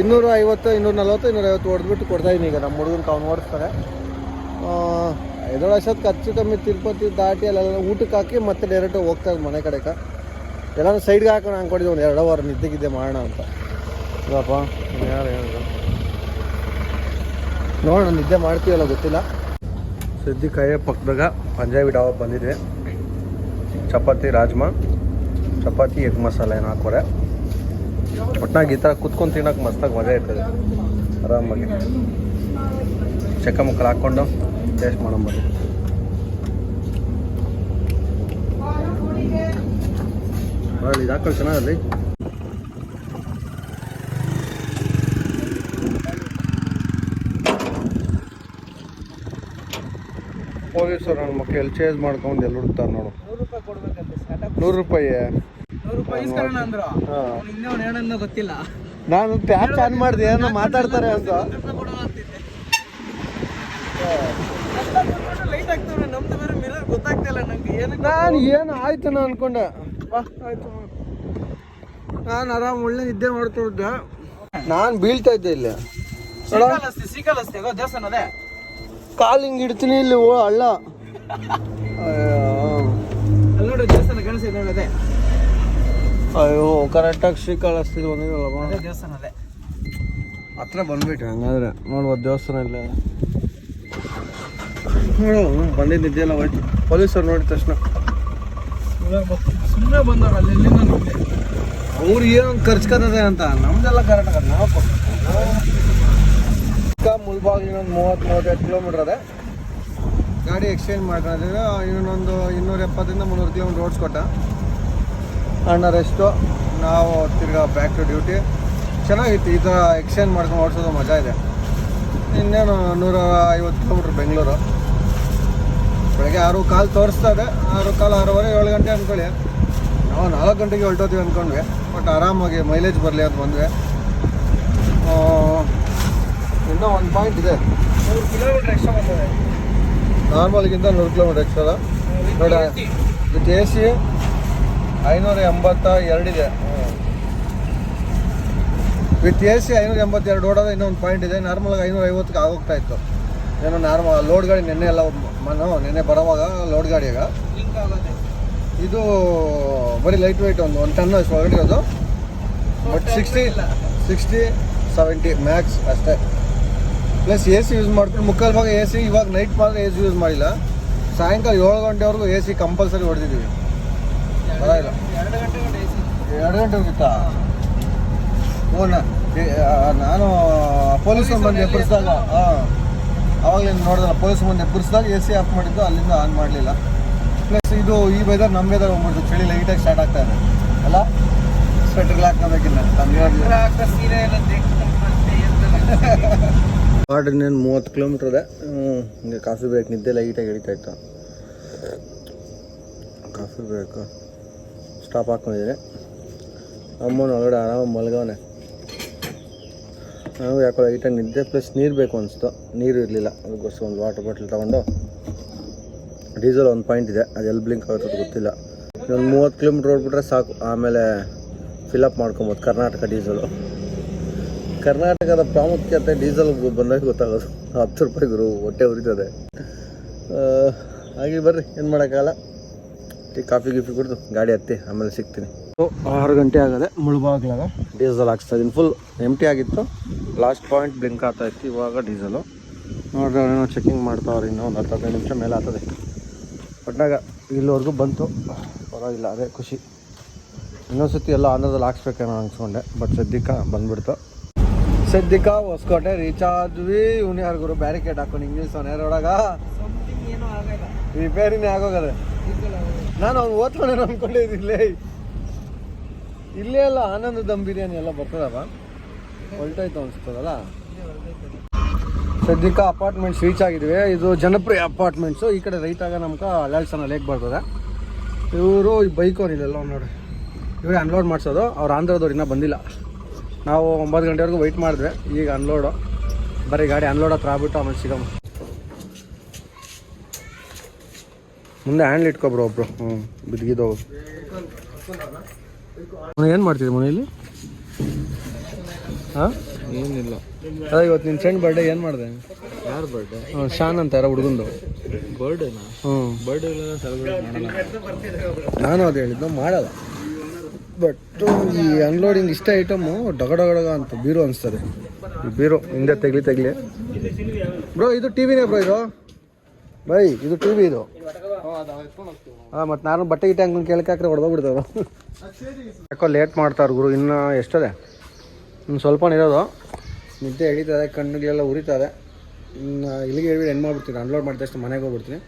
ಇನ್ನೂರ ಐವತ್ತು ಇನ್ನೂರ ನಲ್ವತ್ತು ಇನ್ನೂರೈವತ್ತು ಹೊಡೆದ್ಬಿಟ್ಟು ಕೊಡ್ತಾಯಿದ್ದೀನಿ ಈಗ ನಮ್ಮ ಹುಡುಗನ ಅವ್ನು ಓಡಿಸ್ತಾರೆ. ಎದೊಳಸೋದು ಖರ್ಚು ಕಮ್ಮಿ ತಿರುಪತಿ ದಾಟಿ ಅಲ್ಲೆಲ್ಲ ಊಟಕ್ಕೆ ಹಾಕಿ ಮತ್ತೆ ಡೈರೆಕ್ಟಾಗಿ ಹೋಗ್ತಾ ಇದ್ದು ಮನೆ ಕಡೆಗೆ ಎಲ್ಲರೂ ಸೈಡ್ಗೆ ಹಾಕೋಣ ಅಂದ್ಕೊಂಡಿದ್ದೆ ಒಂದು ಎರಡು ವಾರ ನಿದ್ದೆಗಿದ್ದೆ ಮಾಡೋಣ ಅಂತ. ಇಲ್ಲಪ್ಪ ಯಾರು ಹೇಳಿದ್ರು ನೋಡೋಣ, ನಿದ್ದೆ ಮಾಡ್ತೀವಲ್ಲ ಗೊತ್ತಿಲ್ಲ. ಸದ್ಯಕ್ಕೆ ಪಕ್ಕದಾಗ ಪಂಜಾಬಿ ಡಾಬಾ ಬಂದಿದೆ. ಚಪಾತಿ ರಾಜ್ಮಾ, ಚಪಾತಿ ಎಗ್ ಮಸಾಲೆ ಏನು ಹಾಕೋರೆ ಒಟ್ನಾಗ ಈ ಥರ ಕುತ್ಕೊಂಡು ತಿನ್ನೋಕೆ ಮಸ್ತಾಗಿ ಮಜಾ ಇರ್ತದೆ. ಆರಾಮಾಗಿ. ಚಕ್ಕ ಮಕ್ಕಳು ಹಾಕ್ಕೊಂಡು ಟೇಸ್ಟ್ ಒಳ್ಳೆ ಇದು ಹಾಕೊಂಡು ಚೆನ್ನಾಗಲ್ಲಿ ಪೊಲೀಸರು ನನ್ನ ಮಕ್ಕಳು ಚೇಂಜ್ ಮಾಡ್ಕೊಂಡು ಎಲ್ಲಿ ಹುಡುಕ್ತಾರೆ ನೋಡು. ನೂರು ರೂಪಾಯಿ ಗೊತ್ತಿಲ್ಲ. ನಾನು ಟ್ಯಾಪ್ ಆನ್ ಮಾಡಿದೆ ಏನೋ ಮಾತಾಡ್ತಾರೆ ಅಂತ. ನಾನು ಏನು ಆಯ್ತು ನಾನು ಅನ್ಕೊಂಡೆ. ಆಯ್ತು. ನಾನು ಆರಾಮ್ ಒಳ್ಳೆ ನಿದ್ದೆ ಮಾಡ್ತಿದ್ದೆ ನಾನು ಬೀಳ್ತಾ ಇದ್ದೆ ಇಲ್ಲಿ. ಸಿಗಲ್ಲ ಸಿಗಲ್ಲ ದೇವಸ್ಥಾನ ಅದೇ. ಕಾಲು ಹಿಂಗೆ ಇಡ್ತೀನಿ ಇಲ್ಲಿ ಓ ಹಳ್ಳ ಅಯ್ಯೋ. ಅಲ್ಲಿ ನೋಡಿ ದೇವಸ್ಥಾನ ಕಾಣಿಸ್ತಿದೆ ನೋಡಿ ಅದೇ. ಅಯ್ಯೋ ಕರೆಕ್ಟಾಗಿ ಶ್ರೀಕಾಳಹಸ್ತಿ ಬಂದಿರಲ್ಲಮ್ಮ ಅದೇ ದೇವಸ್ಥಾನ ಅದೇ. ಹತ್ರ ಬಂದ್ಬಿಟ್ಟು ಹಂಗಾದ್ರೆ ನೋಡುವ ದೇವಸ್ಥಾನ ಇಲ್ಲ. ನೋಡು ಬಂದಿದ್ದೆಲ್ಲ ಹೋಯ್ತು. ಪೊಲೀಸರು ನೋಡಿದ ತಕ್ಷಣ. ಸುಮ್ಮನೆ ಬಂದವ್ರು ಅಲ್ಲಿ ಎಲ್ಲಿಂದ ಅವ್ರು ಖರ್ಚು ಖರ್ಚ್ಕತ್ತದೆ ಅಂತ. ನಮ್ದೆಲ್ಲ ಕರೆಕ್ಟ್ ಆಗಲ್ಲ ನಾವು ಮುಲ್ಬಾಗ್ ಇನ್ನೊಂದು ಮೂವತ್ತು ಮೂವತ್ತೈದು ಕಿಲೋಮೀಟ್ರ್ ಅದೇ. ಗಾಡಿ ಎಕ್ಸ್ಚೇಂಜ್ ಮಾಡ್ಕೊಂಡಿದ್ದೀವಿ ಇನ್ನೊಂದು ಇನ್ನೂರ ಎಪ್ಪತ್ತರಿಂದ ಮುನ್ನೂರು ರೋಡ್ಸ್ ಓಡಿಸ್ಕೊಟ್ಟ ಅಣ್ಣ ರೆಸ್ಟು ನಾವು ತಿರ್ಗಾ ಬ್ಯಾಕ್ ಟು ಡ್ಯೂಟಿ ಚೆನ್ನಾಗಿತ್ತು ಈ ಥರ ಎಕ್ಸ್ಚೇಂಜ್ ಮಾಡ್ಕೊಂಡು ಓಡಿಸೋದು ಮಜಾ ಇದೆ. ಇನ್ನೇನು ನೂರ ಐವತ್ತು ಕಿಲೋಮೀಟ್ರ್ ಬೆಂಗಳೂರು. ಬೆಳಗ್ಗೆ ಆರು ಕಾಲು ತೋರಿಸ್ತಾ ಇದೆ. ಆರು ಕಾಲು ಆರೂವರೆ, ಏಳು ಗಂಟೆ ಅಂದ್ಕೊಳ್ಳಿ ನಾವು ನಾಲ್ಕು ಗಂಟೆಗೆ ಹೊರಟೋತೀವಿ ಅಂದ್ಕೊಂಡ್ವಿ ಬಟ್ ಆರಾಮಾಗಿ ಮೈಲೇಜ್ ಬರಲಿ ಅಂತ ಬಂದ್ವಿ. ಇನ್ನೂ ಒಂದು ಪಾಯಿಂಟ್ ಇದೆ. ನೂರು ಎಕ್ಸ್ಟ್ರಾ ನಾರ್ಮಲ್ಗಿಂತ ನೂರು ಕಿಲೋಮೀಟರ್ ಎಕ್ಸ್ಟ್ರಾ. ನೋಡ ವಿತ್ ಎ ಸಿ ಐನೂರ ಎಂಬತ್ತ ಎರಡಿದೆ. ವಿತ್ ಎ ಸಿ ಐನೂರ ಎಂಬತ್ತೆರಡು ಓಡೋದು ಇನ್ನೊಂದು ಪಾಯಿಂಟ್ ಇದೆ. ನಾರ್ಮಲಾಗಿ ಐನೂರ ಐವತ್ತಕ್ಕೆ ಆಗೋಗ್ತಾ ಇತ್ತು. ಏನೋ ನಾರ್ಮಲ್ ಲೋಡ್ ಗಾಡಿ ನೆನ್ನೆ ಎಲ್ಲ ಮನು, ನೆನ್ನೆ ಬರೋವಾಗ ಲೋಡ್ ಗಾಡಿಯಾಗ ಇದು ಬರೀ ಲೈಟ್ ವೆಯ್ಟ್ ಒಂದು ಒಂದು ಟನ್ ಅಷ್ಟು ಹೊರಟಿರೋದು but sixty sixty seventy max ಅಷ್ಟೇ. ಪ್ಲಸ್ ಎ ಸಿ ಯೂಸ್ ಮಾಡ್ತೀನಿ ಮುಕ್ಕಾಲು ಭಾಗ ಎ ಸಿ ಇವಾಗ ನೈಟ್ ಮಾತ್ರ ಎ ಸಿ ಯೂಸ್ ಮಾಡಿಲ್ಲ. ಸಾಯಂಕಾಲ ಏಳು ಗಂಟೆವರೆಗೂ ಎ ಸಿ ಕಂಪಲ್ಸರಿ ಹೊಡೆದಿದ್ದೀವಿ ಪರವಾಗಿಲ್ಲ ಎರಡು ಗಂಟೆ ಓ ನಾನು ಪೊಲೀಸ್ ಬಂದು ಎಬ್ಬರಿಸಿದಾಗ ಹಾಂ ಏನು ನೋಡಿದಲ್ಲ ಪೊಲೀಸ್ ಬಂದು ಎಬ್ಬರಿಸಿದಾಗ ಎ ಸಿ ಆಫ್ ಮಾಡಿದ್ದು ಅಲ್ಲಿಂದ ಆನ್ ಮಾಡಲಿಲ್ಲ. ಪ್ಲಸ್ ಇದು ಈ ವೆದರ್ ನಮ್ಮ ವೆದರ್ ಹೋಗ್ಬಿಡ್ತು ಚಳಿ ಲೈಟಾಗಿ ಸ್ಟಾರ್ಟ್ ಆಗ್ತಾ ಇದೆ. ಅಲ್ಲ? ಸ್ವೆಟರ್ಗಳು ಆಗ್ತಾ ಸೀರೆ ಎಲ್ಲ ಇನ್ನೇನು ಮೂವತ್ತು ಕಿಲೋಮೀಟ್ರ್ ಇದೆ. ಹಿಂಗೆ ಕಾಫಿ ಬ್ರೇಕ್ ನಿದ್ದೆ ಲೈಟಾಗಿ ಹಿಡಿತಾ ಇತ್ತು. ಕಾಫಿ ಬ್ರೇಕು ಸ್ಟಾಪ್ ಹಾಕೊಂಡಿದ್ದೀನಿ. ಅಮ್ಮನ ಒಳಗಡೆ ಆರಾಮಾಗಿ ಮಲಗವನೆ. ನಾವು ಯಾಕೋ ಲೈಟಾಗಿ ನಿದ್ದೆ ಪ್ಲಸ್ ನೀರು ಬೇಕು ಅನಿಸ್ತು. ನೀರು ಇರಲಿಲ್ಲ. ಅದಕ್ಕೋಸ್ಕರ ಒಂದು ವಾಟರ್ ಬಾಟ್ಲ್ ತೊಗೊಂಡು ಡೀಸೆಲ್ ಒಂದು ಪಾಯಿಂಟ್ ಇದೆ. ಅದು ಎಲ್ಲಿ ಬ್ಲಿಂಕ್ ಆಗುತ್ತೆ ಗೊತ್ತಿಲ್ಲ. ಒಂದು ಮೂವತ್ತು ಕಿಲೋಮೀಟ್ರ್ ಓಡ್ಬಿಟ್ರೆ ಸಾಕು. ಆಮೇಲೆ ಫಿಲಪ್ ಮಾಡ್ಕೊಬೋದು. ಕರ್ನಾಟಕ ಡೀಸೆಲು ಕರ್ನಾಟಕದ ಪ್ರಾಮುಖ್ಯತೆ ಡೀಸೆಲ್ ಬಂದಾಗ ಗೊತ್ತಾಗೋದು. ಹತ್ತು ರೂಪಾಯಿ ಗುರು, ಹೊಟ್ಟೆ ಉರಿತದೆ. ಹಾಗೆ ಬರ್ರಿ, ಏನು ಮಾಡೋಕ್ಕಾಗಲ್ಲ ಟೀ, ಕಾಫಿ, ಗೀಫಿ ಕುಡಿದು ಗಾಡಿ ಹತ್ತಿ, ಆಮೇಲೆ ಸಿಗ್ತೀನಿ. ಆರು ಗಂಟೆ ಆಗದೆ ಮುಳುಬಾಗ್ಲಾಗ ಡೀಸೆಲ್ ಹಾಕ್ಸ್ತಾ ಇದ್ದೀನಿ ಫುಲ್ ಎಂಟಿ ಆಗಿತ್ತು. ಲಾಸ್ಟ್ ಪಾಯಿಂಟ್ ಬ್ಲಿಂಕ್ ಆಗ್ತಾ ಇತ್ತು, ಇವಾಗ ಡೀಸೆಲು. ನೋಡಿದ್ರೆ ಏನೋ ಚೆಕಿಂಗ್ ಮಾಡ್ತಾವ್ರೆ ಇನ್ನೂ ಒಂದು ಹತ್ತು, ಹದಿನೈದು ನಿಮಿಷ ಮೇಲೆ ಆಗ್ತದೆ. ಒಟ್ಟಾಗ ಇಲ್ಲಿವರೆಗೂ ಬಂತು. ಪರವಾಗಿಲ್ಲ, ಅದೇ ಖುಷಿ. ಇನ್ನೊಂದು ಸತಿ ಎಲ್ಲ ಆಂಧ್ರದಲ್ಲಿ ಹಾಕ್ಸ್ಬೇಕೇನೋ ಅನ್ಸ್ಕೊಂಡೆ ಬಟ್ ಸದ್ಯಕ್ಕೆ ಬಂದ್ಬಿಡ್ತು. ಸದ್ಯಕ್ಕೆ ಹೊಸಕೋಟೆ ರೀಚ್ ಆದ್ವಿ ಇವ್ನು ಗುರು ಬ್ಯಾರಿಕೇಡ್ ಹಾಕೊಂಡು ಇಂಗ್ಲೀಷ್ ಏನೂ ಆಗಲ್ಲ. ರಿಪೇರಿನೇ ಆಗೋಗದೆ. ನಾನು ಅವ್ನು ಓದ್ಕೊಂಡೇನು ಅನ್ಕೊಂಡಿದ್ದು ಇಲ್ಲೇ. ಇಲ್ಲೇ ಎಲ್ಲ ಆನಂದ ದಮ್ ಬಿರಿಯಾನಿ ಎಲ್ಲ ಬರ್ತದವ ಹೊಲ್ಟೋಯ್ತು ಅನ್ಸ್ತದಲ್ಲ? ಸದ್ಯಕ್ಕೆ ಅಪಾರ್ಟ್ಮೆಂಟ್ಸ್ ರೀಚ್ ಆಗಿದ್ವಿ. ಇದು ಜನಪ್ರಿಯ ಅಪಾರ್ಟ್ಮೆಂಟ್ಸು ಈ ಕಡೆ ರೈಟ್ ಆಗ ನಮ್ಗೆ ಅಲ್ಲಾಳ್ಸನ ಲೇಕ್ ಬರ್ತದೆ. ಇವರು ಈ ಬೈಕ್ ಅವ್ರು ಇಲ್ಲೆಲ್ಲ ನೋಡಿ. ಇವರೇ ಅನ್ಲೋಡ್ ಮಾಡಿಸೋದು. ಅವ್ರು ಆಂಧ್ರದವ್ರು ಇನ್ನೂ ಬಂದಿಲ್ಲ. ನಾವು ಒಂಬತ್ತು ಗಂಟೆವರೆಗೂ ವೆಯ್ಟ್ ಮಾಡಿದ್ವಿ. ಈಗ ಅನ್ಲೋಡು ಬರೀ ಗಾಡಿ ಅನ್ಲೋಡ್ ಹತ್ರ ಆಗ್ಬಿಟ್ಟು ಆಮೇಲೆ ಸಿಗಮ್ಮ. ಮುಂದೆ ಹ್ಯಾಂಡ್ಲ್ ಇಟ್ಕೊಬ್ರು ಒಬ್ರು. ಹ್ಞೂ ಬಿದ್ಗಿದ್ದವು ಏನು ಮಾಡ್ತಿದ್ದೆ ಮನೇಲಿ ಹಾಂ? ಏನಿಲ್ಲ. ಅದೇ ಇವತ್ತು ನಿನ್ನ ಫ್ರೆಂಡ್ ಬರ್ಡೇ ಏನು ಮಾಡಿದೆ? ಯಾರು ಬರ್ಡೇ ಹ್ಞೂ ಶಾನ್ ಅಂತ ಯಾರೋ ಹುಡುಗಂದು. ಬರ್ಡೇನಾ ಹ್ಞೂ ಬರ್ಡೇ ನಾನು ಅದು ಹೇಳಿದ್ದು ಮಾಡಲ್ಲ. ಬಟ್ ಈ ಅನ್ಲೋಡಿಂಗ್ ಇಷ್ಟ ಐಟಮು ಡಗ ಡಗ ಡಗ ಅಂತ ಬೀರು ಅನಿಸ್ತದೆ. ಬೀರು ಹಿಂದೆ ತೆಗ್ಲಿ ತೆಗ್ಲಿ. ಬ್ರೋ ಇದು ಟಿ ವಿನೇ ಬ್ರೋ ಇದು? ಬೈ, ಇದು ಟಿ ವಿ ಇದು. ಹಾಂ, ಮತ್ತು ನಾನು ಬಟ್ಟೆ ಗಿಟ್ಟೆ ಹಂಗೆ ಕೇಳಕ್ಕೆ ಹಾಕ್ರೆ ಹೊಡೆದೋಗ್ಬಿಡ್ತಾವೆ ಯಾಕೋ ಲೇಟ್ ಮಾಡ್ತಾರೆ ಗುರು, ಇನ್ನು ಎಷ್ಟದೆ? ಇನ್ನು ಸ್ವಲ್ಪ ಇರೋದು. ನಿದ್ದೆ ಹಿಡಿತದೆ ಕಣ್ಣುಗಳೆಲ್ಲ ಉರಿತದೆ. ಇನ್ನು ಇಲ್ಲಿಗೆ ಹೇಳ್ಬಿಟ್ಟು ಎಂಡ್ ಮಾಡ್ಬಿಡ್ತೀನಿ. ಅನ್ಲೋಡ್ ಮಾಡಿದ ತಕ್ಷಣ ಮನೆಗೆ ಹೋಗ್ಬಿಡ್ತೀನಿ.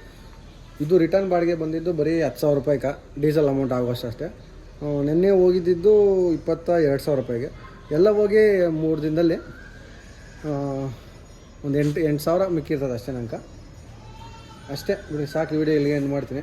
ಇದು ರಿಟರ್ನ್ ಬಾಡಿಗೆ ಬಂದಿದ್ದು ಬರೀ ಹತ್ತು ಸಾವಿರ ರೂಪಾಯಿಗೆ ಡೀಸೆಲ್ ಅಮೌಂಟ್ ಆಗುವಷ್ಟು ಅಷ್ಟೇ. ನೆನ್ನೆ ಹೋಗಿದ್ದಿದ್ದು ಇಪ್ಪತ್ತ ಎರಡು ಸಾವಿರ ರೂಪಾಯಿಗೆ. ಎಲ್ಲ ಹೋಗಿ ಮೂರು ದಿನದಲ್ಲಿ ಒಂದು ಎಂಟು ಎಂಟು ಸಾವಿರ ಮಿಕ್ಕಿರ್ತದೆ ಅಷ್ಟೇ ನಂಗೆ. ಅಷ್ಟೇ, ಬಿಡಿ ಸಾಕು ವಿಡಿಯೋ ಇಲ್ಲಿಗೆ ಎಂಡ್ ಮಾಡ್ತೀನಿ.